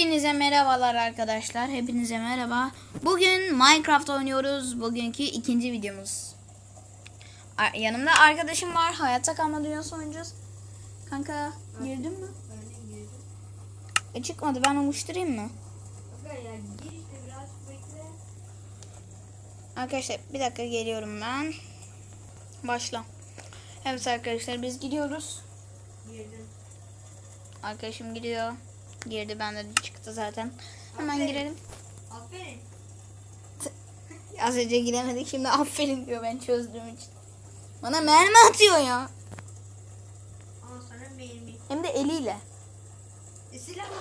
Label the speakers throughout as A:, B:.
A: Hepinize merhabalar arkadaşlar. Hepinize merhaba. Bugün Minecraft oynuyoruz. Bugünkü ikinci videomuz. Yanımda arkadaşım var. Hayatta kalma dünyası oynayacağız. Kanka girdin mi? E çıkmadı. Ben oluşturayım mı? Arkadaşlar bir dakika geliyorum ben. Başla. Evet arkadaşlar biz gidiyoruz. Arkadaşım gidiyor. Girdi bende de çıktı zaten. Hemen
B: Aferin.
A: girelim.
B: Aferin.
A: Az önce giremedik şimdi aferin diyor ben çözdüğüm için. Bana mermi atıyor ya.
B: Ama sana mermi.
A: Hem de eliyle.
B: E silah mı?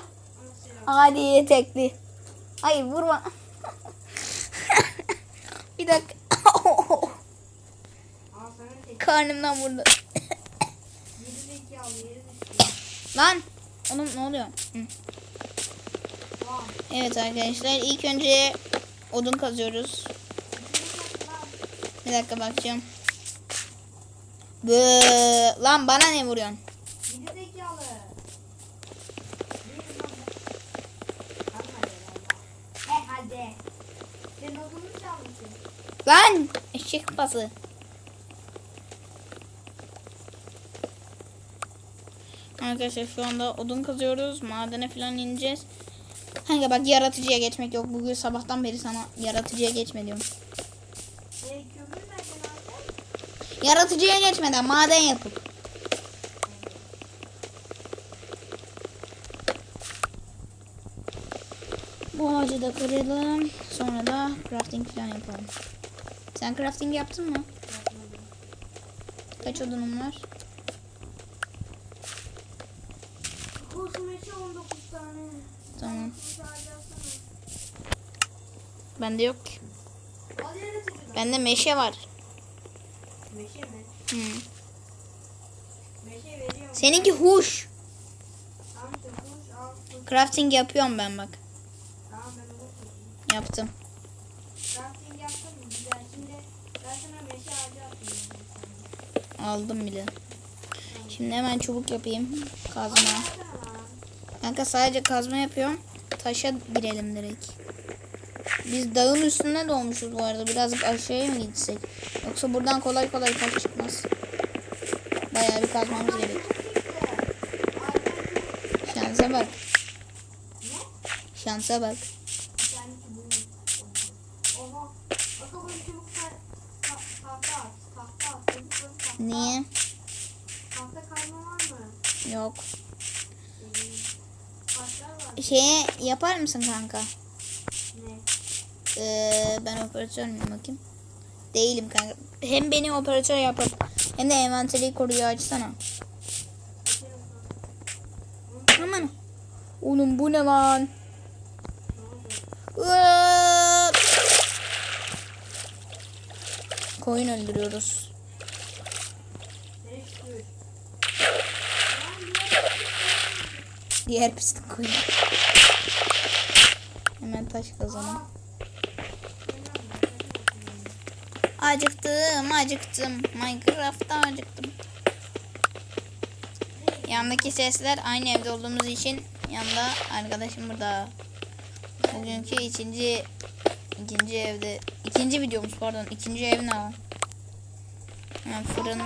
A: Hadi tekli. Hayır vurma. bir dakika. Karnımdan vurdu. Lan. Oğlum ne oluyor? Hı. Evet arkadaşlar ilk önce odun kazıyoruz. Bir dakika bakacağım. Bı lan bana ne vuruyorsun?
B: Lan. Kalmadı herhalde. He hadi. Sen odunu çalmışsın.
A: Lan eşek pası. Arkadaşlar şu anda odun kazıyoruz. Madene falan ineceğiz. Kanka bak yaratıcıya geçmek yok. Bugün sabahtan beri sana yaratıcıya geçme diyorum. Yaratıcıya geçmeden maden yapıp. Bu ağacı da kıralım. Sonra da crafting falan yapalım. Sen crafting yaptın mı? Kaç odunun var?
B: Kozmeçi 19 tane.
A: Tamam.
B: Sadece alsana.
A: Bende yok ki. Bende meşe var.
B: Meşe mi?
A: Hı.
B: Meşe veriyorum.
A: Seninki huş. Crafting yapıyorum ben bak. Yaptım. Aldım bile. Şimdi hemen çubuk yapayım. Kazma. Kanka sadece kazma yapıyorum. Taşa girelim direkt. Biz dağın üstünde doğmuşuz bu arada. Birazcık aşağıya mı gitsek? Yoksa buradan kolay kolay taş çıkmaz. Bayağı bir kazmamız gerek. Şansa bak. Şansa bak. Niye? Yok. Şeye yapar mısın kanka? Ee, ben operatör müyüm bakayım? Değilim kanka. Hem beni operatör yapıp hem de envanteri koruyor açsana. Aman. Oğlum bu ne lan? Koyun öldürüyoruz. Diğer pislik koyun. Hemen taş kazalım. Acıktım, acıktım. Minecraft'ta acıktım. Yandaki sesler aynı evde olduğumuz için yanında arkadaşım burada. Bugünkü ikinci ikinci evde ikinci videomuz pardon ikinci ev ne o? Hemen fırın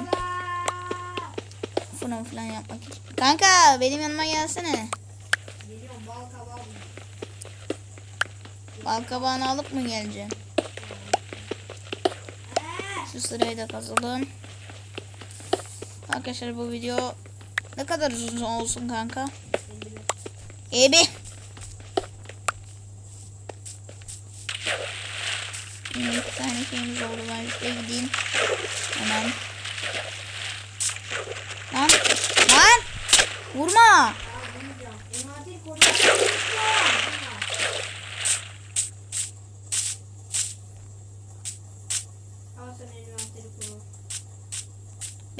A: fırın falan yapmak için. Kanka benim yanıma gelsene.
B: Geliyorum bal kabağı buldum.
A: Bal kabağını alıp mı geleceksin? Şu sırayı da kazalım. Arkadaşlar bu video ne kadar uzun olsun kanka? Ebi. İki tane şeyimiz oldu. Ben şuraya gideyim. Hemen.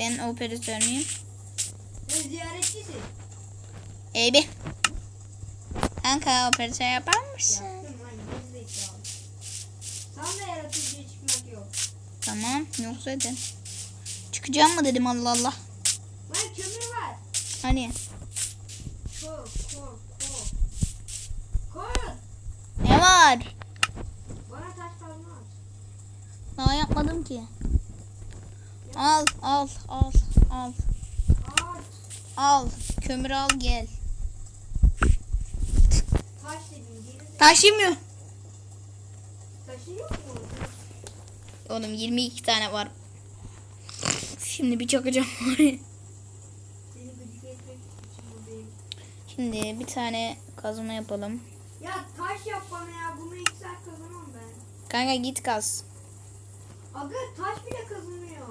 A: Ben operatör müyüm?
B: Ben ziyaretçisin.
A: Eybi. Kanka operatör yapar mısın? Tamam yok zaten. Çıkacağım mı dedim Allah Allah.
B: Lan kömür var.
A: Hani?
B: Kork kork kork. Ne var?
A: Bana taş fazla Daha yapmadım ki. Al al al al. Al. Kömür al gel.
B: Taş geri
A: Taşımıyor.
B: taşı yok mu?
A: Oğlum 22 tane var. Şimdi bir çakacağım oraya. Şimdi bir tane kazma yapalım.
B: Ya taş yap bana ya. Bunu iki saat kazanamam ben.
A: Kanka git kaz.
B: Aga taş bile kazanıyor.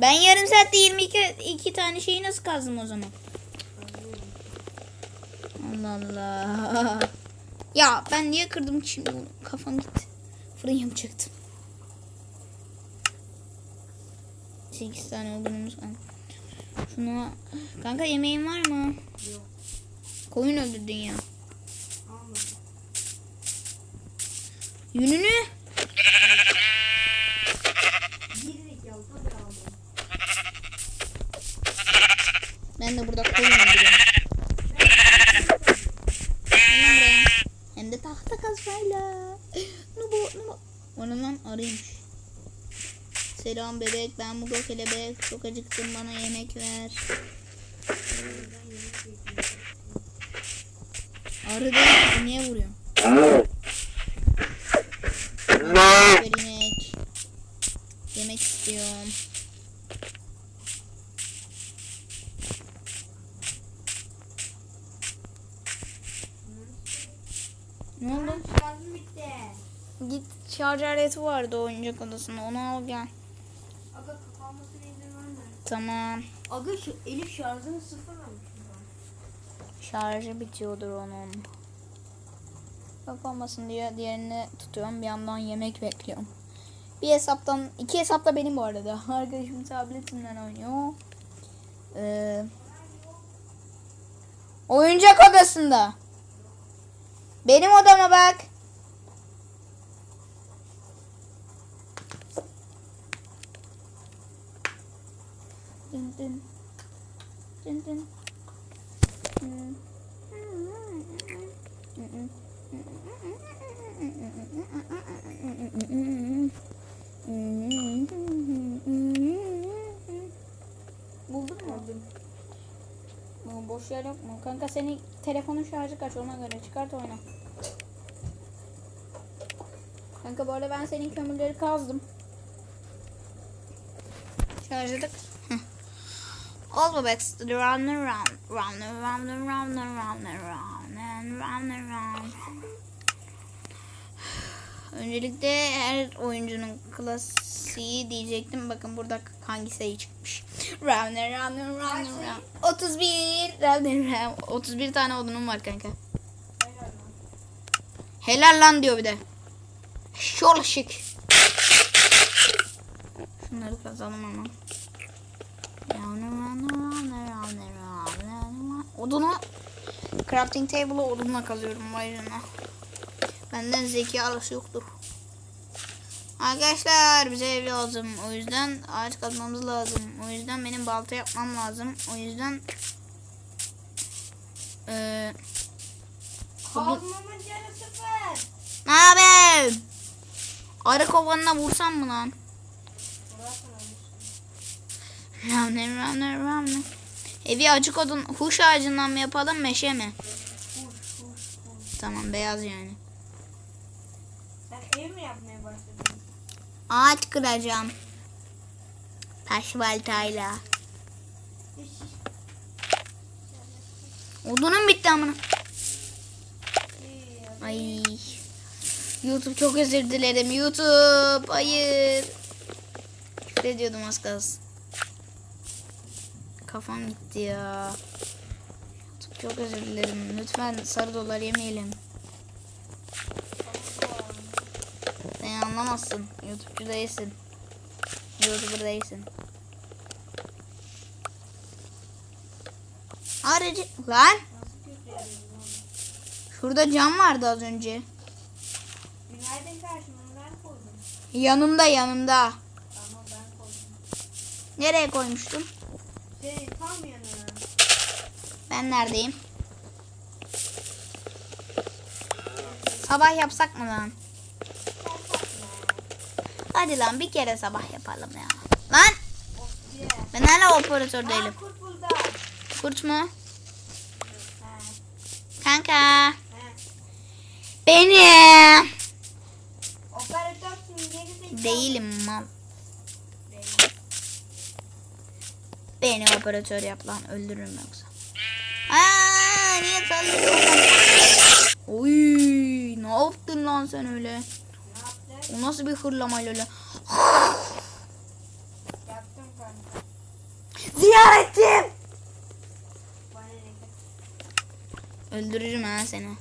A: Ben yarım saatte 22 iki tane şeyi nasıl kazdım o zaman? Allah Allah. Ya ben niye kırdım ki şimdi? Kafam gitti. Fırın yapacaktım. 8 tane odunumuz var. Şunu kanka yemeğin var mı?
B: Yok.
A: Koyun öldürdün ya.
B: Almadım.
A: Yününü lan arıymış. Selam bebek ben Mugo kelebek. Çok acıktım bana yemek ver. Arı değil niye vuruyorsun? Ver inek. Yemek istiyorum. Ne oldu?
B: Şarjım bitti.
A: Git şarj aleti vardı oyuncak odasında onu al gel.
B: Aga kapanmasına izin verme.
A: Tamam.
B: Aga şu Elif şarjını sıfırlamış.
A: Şarjı bitiyordur onun. Kapanmasın diye diğerini tutuyorum. Bir yandan yemek bekliyorum. Bir hesaptan, iki hesap da benim bu arada. Arkadaşım tabletimden oynuyor. Ee, oyuncak odasında. Benim odama bak. Dın dın. Dın dın. Buldun mu? Bu boş yer yok mu? Kanka senin telefonun şarjı kaç ona göre çıkart oyna. Kanka bu arada ben senin kömürleri kazdım. Şarjladık. All the backs to the round and round, round and round and round and round and round and round and round. Öncelikle her oyuncunun klasiği diyecektim. Bakın burada hangi sayı çıkmış. Round round round round. 31 round round. 31 tane odunum var kanka.
B: Helal lan
A: diyor bir de. Şol şık. Şunları kazalım ama. Odunu crafting table'ı odunla kazıyorum bayrağına. Benden zeki arası yoktur. Arkadaşlar bize ev lazım. O yüzden ağaç kazmamız lazım. O yüzden benim balta yapmam lazım. O yüzden eee
B: Kazmamın canı sıfır.
A: ne haber? Arı kovanına vursam mı lan? Ramne ramne ramne. Evi açık odun huş ağacından mı yapalım meşe mi?
B: Huş huş huş.
A: Tamam beyaz yani.
B: Sen ev mi yapmaya başladın?
A: Ağaç kıracağım. Taş baltayla.
B: Hiç.
A: Odunum bitti amına. Ay. YouTube çok özür dilerim. YouTube. Hayır. Küfür ediyordum az kalsın. Kafam gitti ya. Çok özür dilerim. Lütfen sarı dolar yemeyelim. Sen anlamazsın. YouTube'cu değilsin. YouTuber değilsin. Aracı... Lan! Şurada cam vardı az önce.
B: Günaydın karşıma ben koydum.
A: Yanımda yanımda.
B: Tamam ben koydum.
A: Nereye koymuştum?
B: Şey tam yanına.
A: Ben neredeyim? Sabah yapsak mı lan? Hadi lan bir kere sabah yapalım ya. Lan ben hala operatör değilim.
B: kurt
A: mu? Kanka. Benim. Değilim mal.
B: Değil.
A: Beni operatör yap lan öldürürüm yoksa. Aa niye saldırıyorsun? Oy ne yaptın lan sen öyle? O nasıl bir hırlamayla öyle? Ziyaretçim. Öldürürüm ha seni.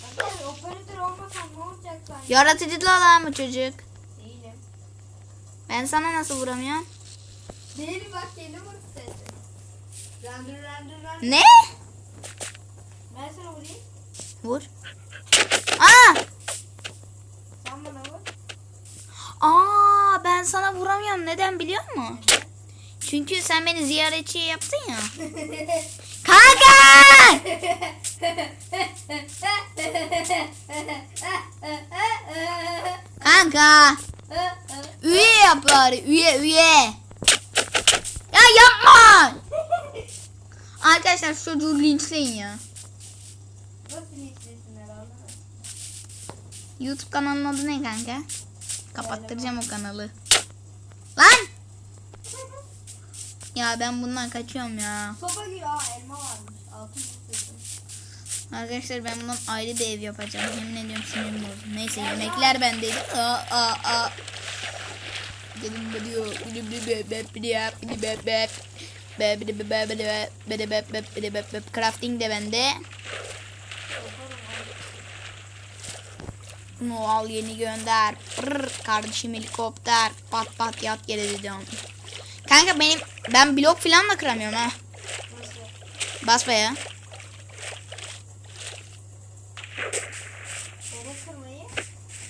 B: Kanka operatör olmasan ne olacak lan?
A: Yaratıcı lan mı çocuk?
B: Değilim.
A: Ben sana nasıl vuramıyorum?
B: Değilim bak kendi vurdu sesi. Render render render.
A: Ne?
B: Ben sana vurayım.
A: Vur. Aa!
B: Sen bana vur.
A: Aa ben sana vuramıyorum. Neden biliyor musun? Çünkü sen beni ziyaretçi yaptın ya. Kanka! Kanka. Üye yap bari. Üye üye. Yapma. Arkadaşlar şu çocuğu linçleyin ya.
B: Nasıl istiyorsun herhalde?
A: YouTube kanalının adı ne kanka? Kapattıracağım o kanalı. Lan! Ya ben bundan kaçıyorum ya.
B: Sopa gibi elma varmış. Altın.
A: Arkadaşlar ben bundan ayrı bir ev yapacağım. Yemin ediyorum sinirim bozdu. Neyse yemekler bendeydi. Aa aa aa. Dedim diyor? Bidi bidi bep bep bidi bep bep. Crafting de bende. Bunu al yeni gönder. Brr, kardeşim helikopter. Pat pat yat yere dedim. Kanka benim ben blok falan da kıramıyorum ha. Bas be ya.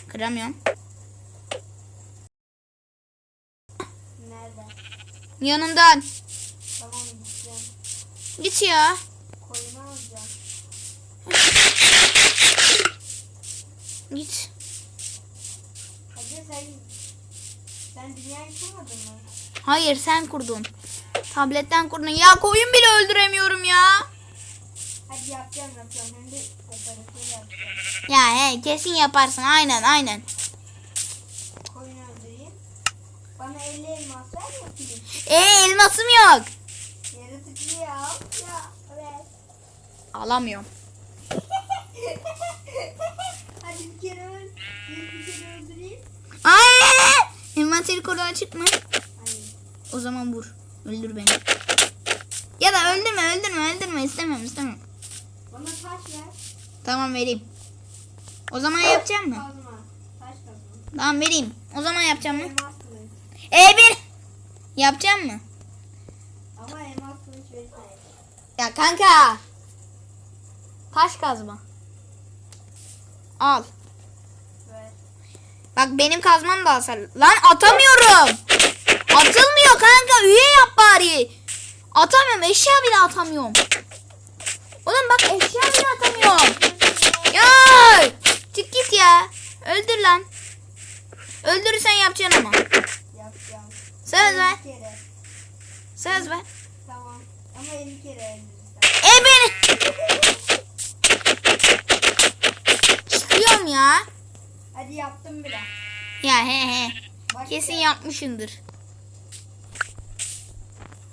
A: Kıramıyorum.
B: Nerede?
A: Yanından. Git ya. Git.
B: Hadi sen sen dünyayı kurmadın mı?
A: Hayır sen kurdun. Tabletten kurdun. Ya koyun bile öldüremiyorum ya.
B: Hadi yapacağım yapacağım. Hem de operatör yapacağım.
A: Ya he kesin yaparsın. Aynen aynen.
B: Koyunu öldüreyim. Bana 50 elmas ver yapayım.
A: E elmasım yok.
B: Yaratıcı ya. Ya evet.
A: Alamıyorum.
B: Hadi bir kere.
A: Ay! Envanteri kodu açık mı?
B: Hayır.
A: O zaman vur. Öldür beni. Ya da öldürme öldürme öldürme istemem istemem.
B: Bana taş ver.
A: Tamam vereyim. O zaman yapacağım mı?
B: Taş.
A: Tamam vereyim. O zaman yapacağım mı?
B: Elmas kılıç.
A: Bir. Yapacağım mı?
B: Ama.
A: Ya kanka. Taş kazma. Al. Bak benim kazmam da hasar. Lan atamıyorum. Atılmıyor kanka. Üye yap bari. Atamıyorum. Eşya bile atamıyorum. Oğlum bak eşya bile atamıyorum. Ya çık git ya. Öldür lan. Öldürürsen yapacaksın ama.
B: Yapacağım.
A: Söz ver.
B: 50 kere.
A: Söz ver.
B: Ama 50 kere öldürürsen.
A: E beni. Çıkıyorum ya.
B: Hadi yaptım bile.
A: Ya he he.
B: Bak
A: Kesin
B: istersen.
A: yapmışındır.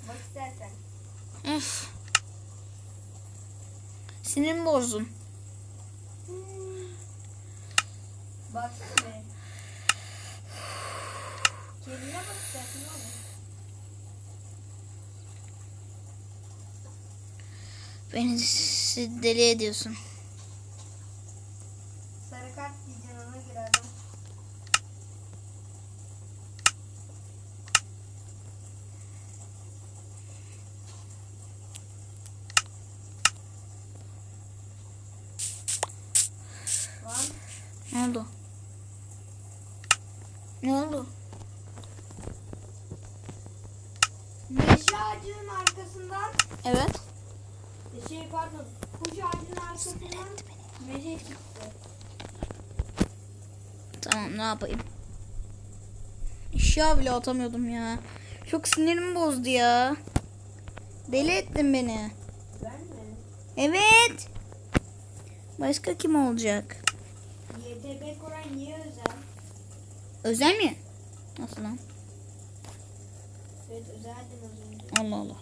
B: Bak istersen.
A: Üf. Sinirimi bozdun.
B: Baksana be. Kendine bak istersen oğlum.
A: Beni deli ediyorsun.
B: Sarı kart diyeceksin ona göre adam. Lan
A: Ne oldu? Ne oldu?
B: meşe ağacının arkasından
A: Evet.
B: şey pardon kuş ağacının arkasından meşe çıktı.
A: Tamam ne yapayım? Eşya bile atamıyordum ya. Çok sinirimi bozdu ya. Deli ettin beni.
B: Ben mi?
A: Evet. Başka kim olacak?
B: YTB Koray niye özel?
A: Özel mi? Nasıl lan?
B: Evet özeldim az önce.
A: Allah Allah.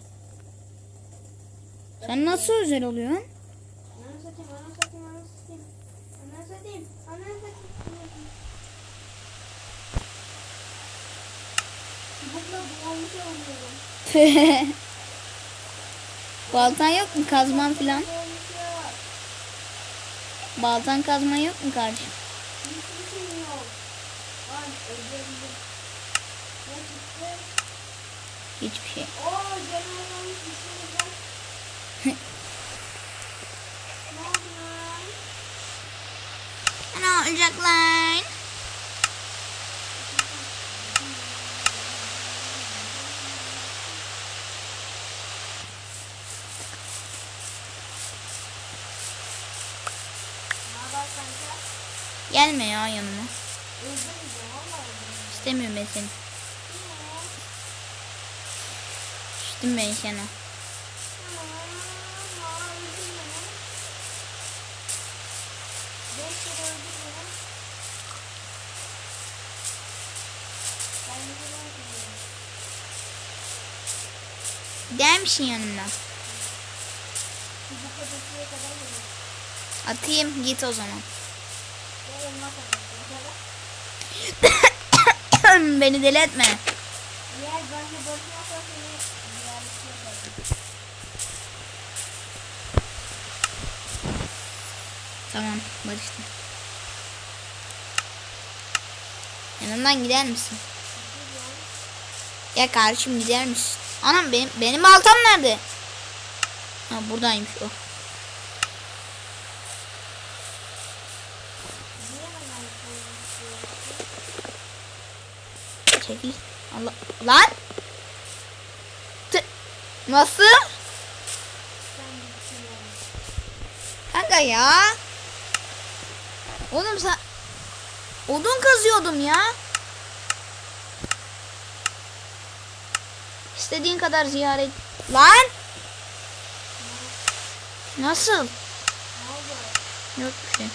A: Sen nasıl özel oluyorsun?
B: Ananı satayım, ananı satayım, ananı satayım. Ananı satayım, ananı satayım. Çubukla boğulmuş oluyorum.
A: Baltan yok mu? Kazman filan. Baltan kazman yok mu kardeşim?
B: Hiçbir şey yok. Lan öldürebildim. Ne çıktı?
A: Hiçbir şey.
B: Oo canavar olmuş bir şey var. Ne oldu lan?
A: Ana olacaklar.
B: Ne haber kanka?
A: Gelme ya yanıma. İstemiyorum ben seni. Düştüm ben sana. Gider misin yanımdan? Atayım git o zaman.
B: Ya elma kafası.
A: Beni deli etme. Tamam barıştım. Yanımdan gider misin? Ya kardeşim gider misin? Anam benim benim baltam nerede? Ha buradaymış o.
B: Niye
A: lan. Tı- Nasıl? Kanka ya. Oğlum sen odun kazıyordum ya. İstediğin kadar ziyaret. Lan! Nasıl? Yok bir şey.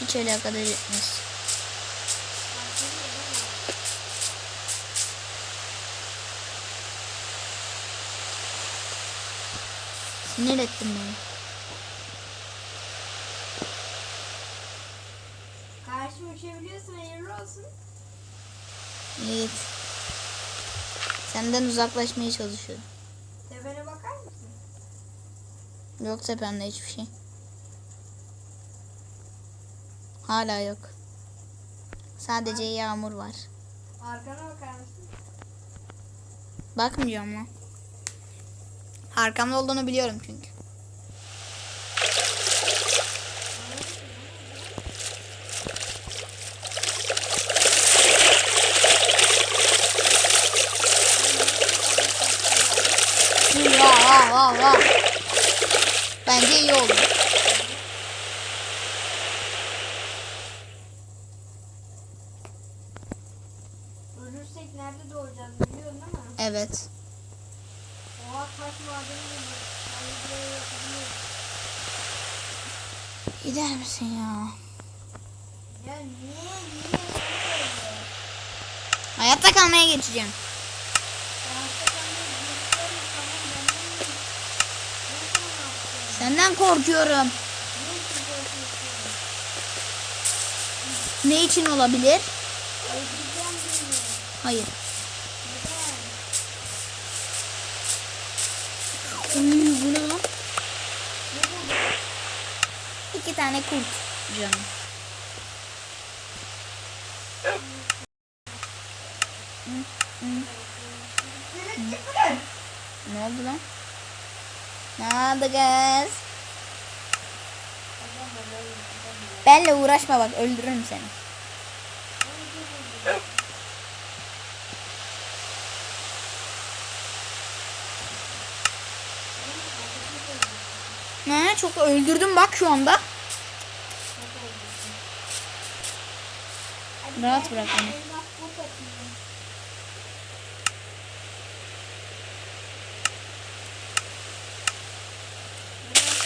A: Hiç alakadar etmez.
B: Farkında değil mi?
A: Sinir ettin beni.
B: Karşıma uçabiliyorsun hayırlı olsun.
A: Evet. Senden uzaklaşmaya çalışıyorum.
B: Tepene bakar mısın?
A: Yok tepemde hiçbir şey. Hala yok. Sadece yağmur var.
B: Arkana bakar mısın?
A: Bakmayacağım lan. Arkamda olduğunu biliyorum çünkü. Vah vah vah. Bence iyi oldu.
B: Ölürsek nerede doğacağız biliyorsun değil mi?
A: Evet.
B: Oha taş madeni gibi. Yani buraya yapabiliyoruz.
A: Gider misin ya?
B: Ya niye? Niye? Sen söyle.
A: Hayatta kalmaya geçeceğim.
B: Hayatta kalmayı geçiyorum. Tamam ben de miyim? Ne sana ne yapacağım?
A: Senden korkuyorum.
B: Ne için
A: olabilir? Hayır. Bu ne lan? İki tane kurt canım. Ne oldu lan? Ne oldu kız? Benle uğraşma bak öldürürüm seni. Ne? Çok öldürdüm bak şu anda. Rahat bırak beni.
B: Elmas bot atayım.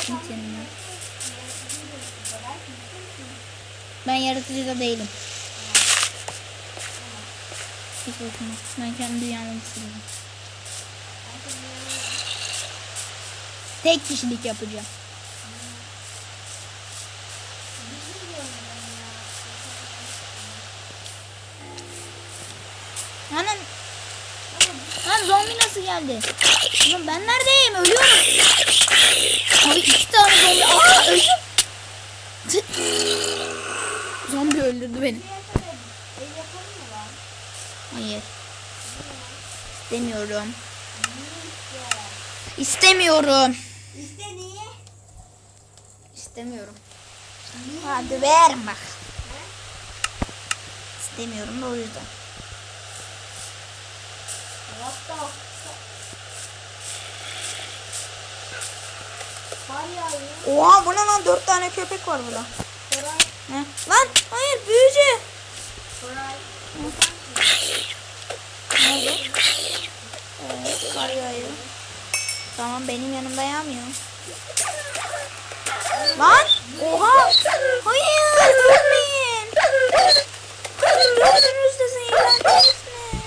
A: Git yanına. Ben yaratıcı da değilim. Hiç bakma. Ben kendi dünyamı istiyorum. Tek kişilik yapacağım. Lan Lan zombi nasıl geldi? Lan ben neredeyim? Ölüyorum. Abi iki tane zombi. Aa öldüm. Öldürdü beni. Hayır. İstemiyorum. İstemiyorum. İstemiyorum. Hadi ver bak. İstemiyorum da o yüzden. Oha bu ne lan? Dört tane köpek var burada. Lan hayır büyücü. Tamam benim yanımda yağmıyor. Lan! Oha! Hayır! Ölmeyin! Hayır dördünüz de zehirlendiniz mi?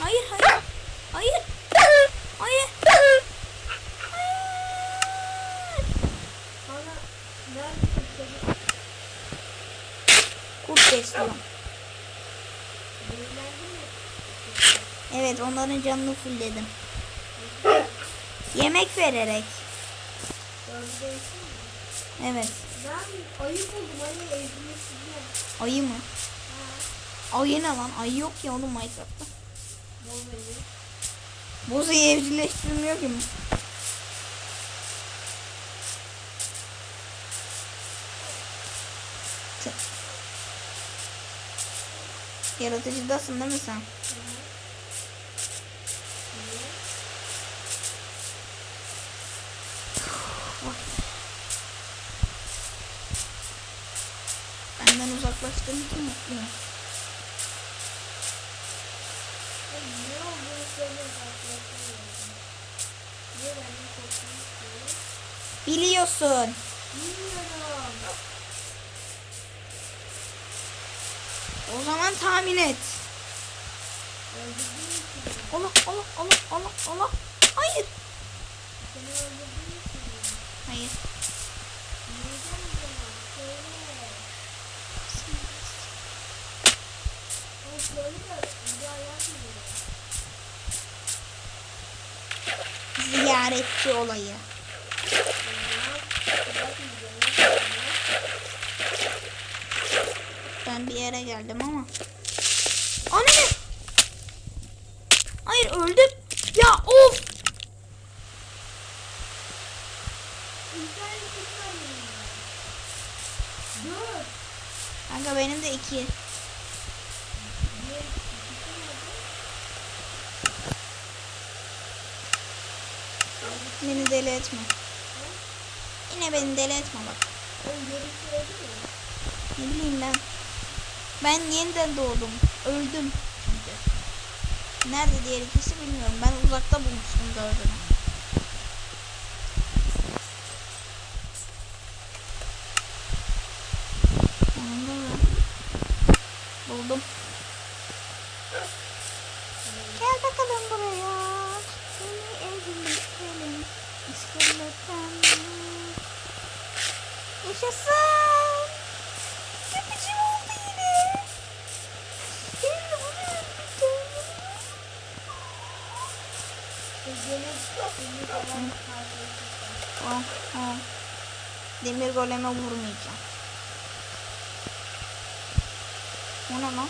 A: Hayır hayır. Hayır. Hayır. Hayır.
B: Bana neredesin çocuk?
A: Kurt besliyorum.
B: Zehirlendin mi?
A: Evet onların canını fullledim. Yemek vererek.
B: Mi?
A: Evet.
B: Ben ayı buldum ayı evcilleştirdim.
A: Ayı mı?
B: Ha.
A: Ayı ne lan? Ayı yok ya oğlum Minecraft'ta.
B: Bol ayı.
A: Evcilleştirmiyor ki. Tı. Yaratıcıdasın değil mi sen? Benden uzaklaştığın için mutluyum.
B: Ne olduğunu?
A: Biliyorsun.
B: Bilmiyorum.
A: O zaman tahmin et. Allah Allah Allah Allah Allah. Hayır.
B: Seni öldürdüğün için.
A: Hayır.
B: Neyden o zaman? Söyle. O söyle de bir daha yapmıyor.
A: Ziyaretçi olayı. Ben bir yere geldim ama. Anne ne? Hayır öldüm. Ya of. Kanka benim de iki. Etme. Yine beni deli etme bak. Ne bileyim ben. Ben yeniden doğdum. Öldüm çünkü. Nerede diğer ikisi bilmiyorum. Ben uzakta bulmuştum dördünü. Buldum. Gel bakalım buraya. Seni evlileştirelim. İskeletten. Yaşasın. Köpücüğüm oldu yine. Gel buraya bir tane. Tamam, tamam. Demir goleme vurmayacağım. O ne lan?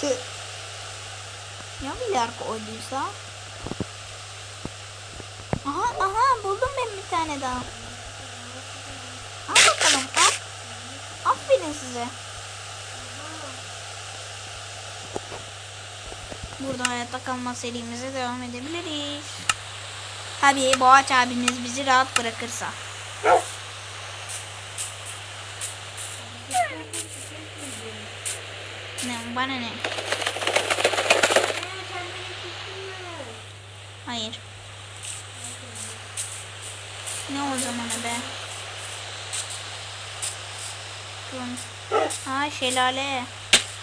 A: Tüh. Ya milyar koyduysa? Aha aha buldum ben bir tane daha. Al bakalım al. Aferin size. Burada hayatta kalma serimize devam edebiliriz. Tabii Boğaç abimiz bizi rahat bırakırsa. Ne bana ne? Hayır. Ne o zamanı be? Ha şelale.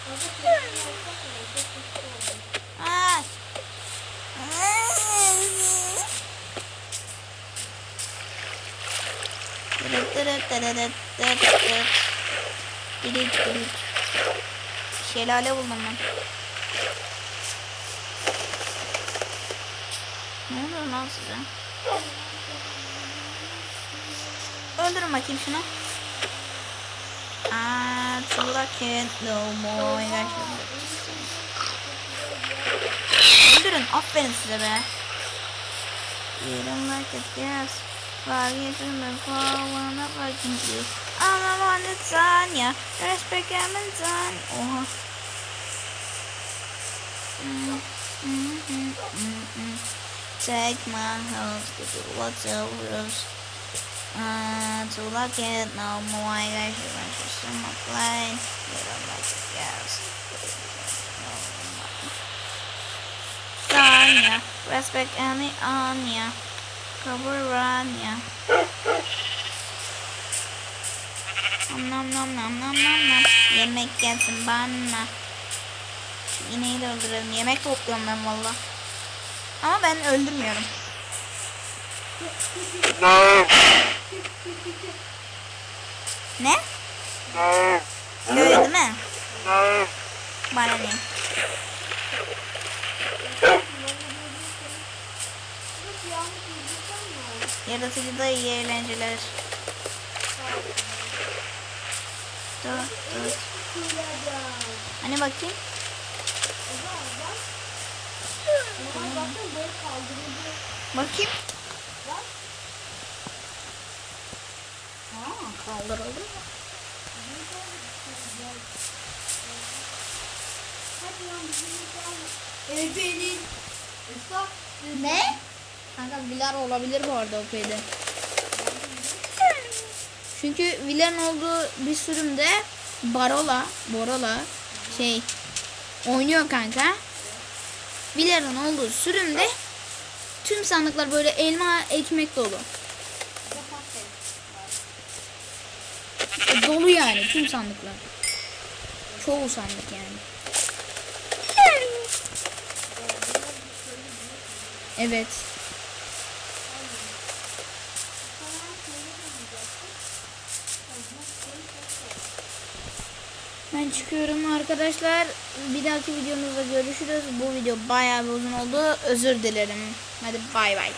B: Kanka telefonu alsak mı? Çok güçlü oldu.
A: Ay. Dırıt dırıt dırıt. Şelale buldum ben. Ne oluyor lan size? Öldürün bakayım şunu. Aa, Tula can't no more. Öldürün. Aferin size be. You don't like it, yes. Vlogging is my fall when I'm liking you. I'm the one that's on ya. Let's break them and on. Oh. Mm, mm, mm, mm, mm. Take my hose, cause it looks so gross. Uh, to look no more, I got here when she's on my plane. But I'm like a gas. Sonia, respect any on ya. Cover Rania. Nom nom nom nom nom nom nom. Yemek gelsin bana. Şu ineği de öldürelim. Yemek topluyorum ben valla. Ama ben öldürmüyorum. Ne? Öyle değil mi? Bana ne?
B: Mi?
A: Yaratıcıda iyi eğlenceler. Dur dur. Hani bakayım? Bakayım.
B: Bak.
A: Aa, kaldırıldı.
B: Hadi lan bizim.
A: Ne? Kanka Villar olabilir bu arada OP'de. Çünkü Villar'ın olduğu bir sürümde Barola, Borola şey oynuyor kanka. Villar'ın olduğu sürümde tüm sandıklar böyle elma ekmek dolu. E, dolu yani tüm sandıklar. Çoğu sandık yani. Evet. Ben çıkıyorum arkadaşlar. Bir dahaki videomuzda görüşürüz. Bu video bayağı bir uzun oldu. Özür dilerim. Hadi bay bay.